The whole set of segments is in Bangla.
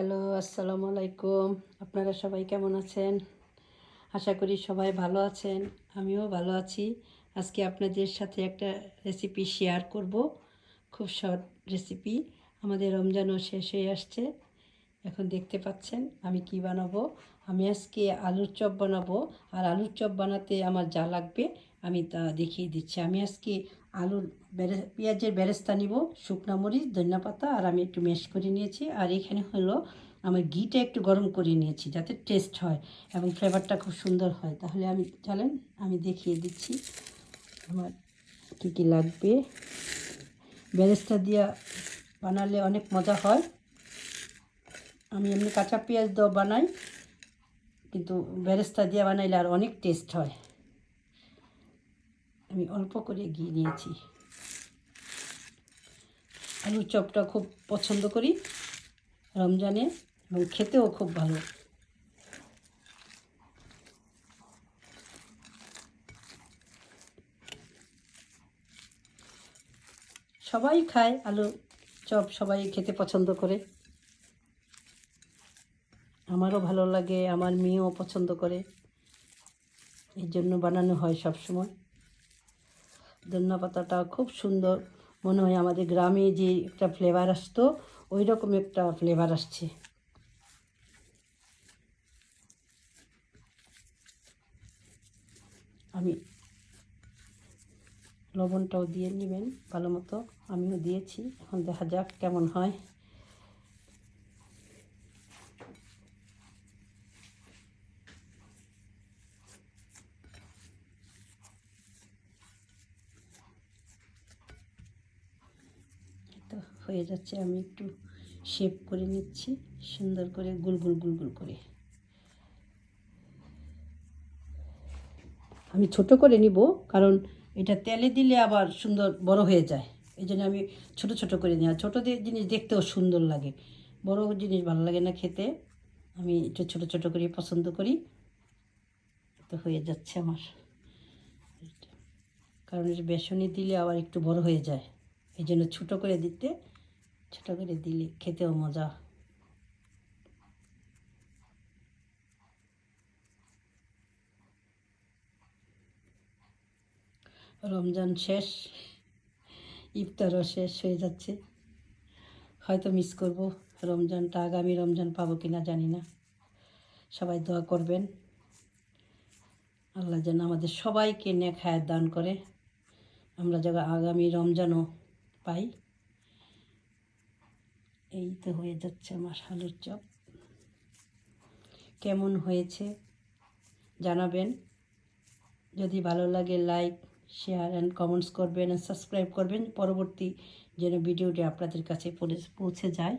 হ্যালো, আসসালামু আলাইকুম। আপনারা সবাই কেমন আছেন? আশা করি সবাই ভালো আছেন, আমিও ভালো আছি। আজকে আপনাদের সাথে একটা রেসিপি শেয়ার করব। খুব শর্ট রেসিপি আমাদের রমজানও শেষ হয়ে আসছে। এখন দেখতে পাচ্ছেন আমি কি বানাবো। আমি আজকে আলুর চপ বানাবো। আর আলুর চপ বানাতে আমার যা লাগবে আমি তা দেখিয়ে দিচ্ছি। আমি আজকে আলুর বেরে, পেঁয়াজের বেরেস্তা নিব, শুকনো মরিচ, ধনিয়া পাতা, আর আমি একটু মেশ করে নিয়েছি। আর এখানে হলো আমার ঘিটা একটু গরম করে নিয়েছি যাতে টেস্ট হয় এবং ফ্লেভারটা খুব সুন্দর হয়। তাহলে আমি, চলেন আমি দেখিয়ে দিচ্ছি আমার কী কী লাগবে। বেরেস্তা দিয়া বানালে অনেক মজা হয়। আমি এমনি কাঁচা পেঁয়াজ দিয়েও বানাই, কিন্তু বেরেস্তা দিয়ে বানাইলে আর অনেক টেস্ট হয়। আমি অল্প করে ঘি নিয়েছি। আলুর চপটা খুব পছন্দ করি, রমজানে, এবং খেতেও খুব ভালো। সবাই খায় আলু চপ, সবাই খেতে পছন্দ করে। আমারও ভালো লাগে, আমার মেয়েও পছন্দ করে। এই জন্য বানানো হয় সব সময় ধন্যা পাতাটা খুব সুন্দর। মনে হয় আমাদের গ্রামে যে একটা ফ্লেভার আসতো ওই রকম একটা ফ্লেভার আসছে। আমি লবণটাও দিয়ে নেবেন ভালো মতো। আমিও দিয়েছি। এখন দেখা যাক কেমন হয়। তো হয়ে যাচ্ছে, আমি একটু শেপ করে নিচ্ছি, সুন্দর করে গুল গুল গুল গুল করে। আমি ছোট করে নিব, কারণ এটা তেলে দিলে আবার সুন্দর বড় হয়ে যায়, এই জন্য আমি ছোট ছোট করে নিই। আর ছোটো জিনিস দেখতেও সুন্দর লাগে, বড় জিনিস ভালো লাগে না খেতে। আমি একটু ছোট ছোট করে পছন্দ করি, তো হয়ে যাচ্ছে আমার। কারণ বেসনে দিলে আবার একটু বড় হয়ে যায়। এই জন্য ছোটো করে দিতে, ছোটো করে দিলে খেতেও মজা। রমজান শেষ, ইফতারও শেষ হয়ে যাচ্ছে। হয়তো মিস করব, রমজানটা আগামী রমজান পাবো কি না জানি না। সবাই দোয়া করবেন। আল্লাহ যেন আমাদের সবাইকে হায়াত দান করে। আমরা যেন আগামী রমজানও পাই। এই তো হয়ে যাচ্ছে আমার আলুর চপ কেমন হয়েছে জানাবেন। যদি ভালো লাগে লাইক শেয়ার অ্যান্ড কমেন্টস করবেন অ্যান্ড সাবস্ক্রাইব করবেন। পরবর্তী যেন ভিডিওটি আপনাদের কাছে পৌঁছে যায়।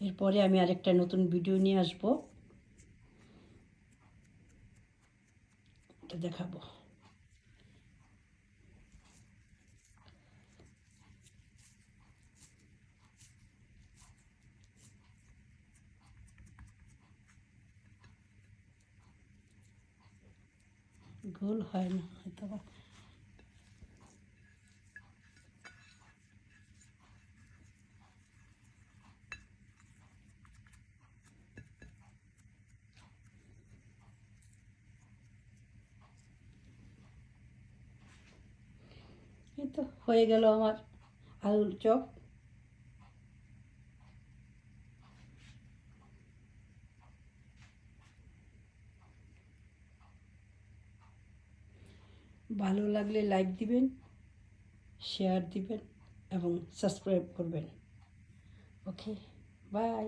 এরপরে আমি আরেকটা নতুন ভিডিও নিয়ে আসব। এটা দেখাবো। গোল হয় না হয়তো এই তো হয়ে গেল আমার আলুর চপ। ভালো লাগলে লাইক দিবেন শেয়ার দিবেন এবং সাবস্ক্রাইব করবেন। Okay bye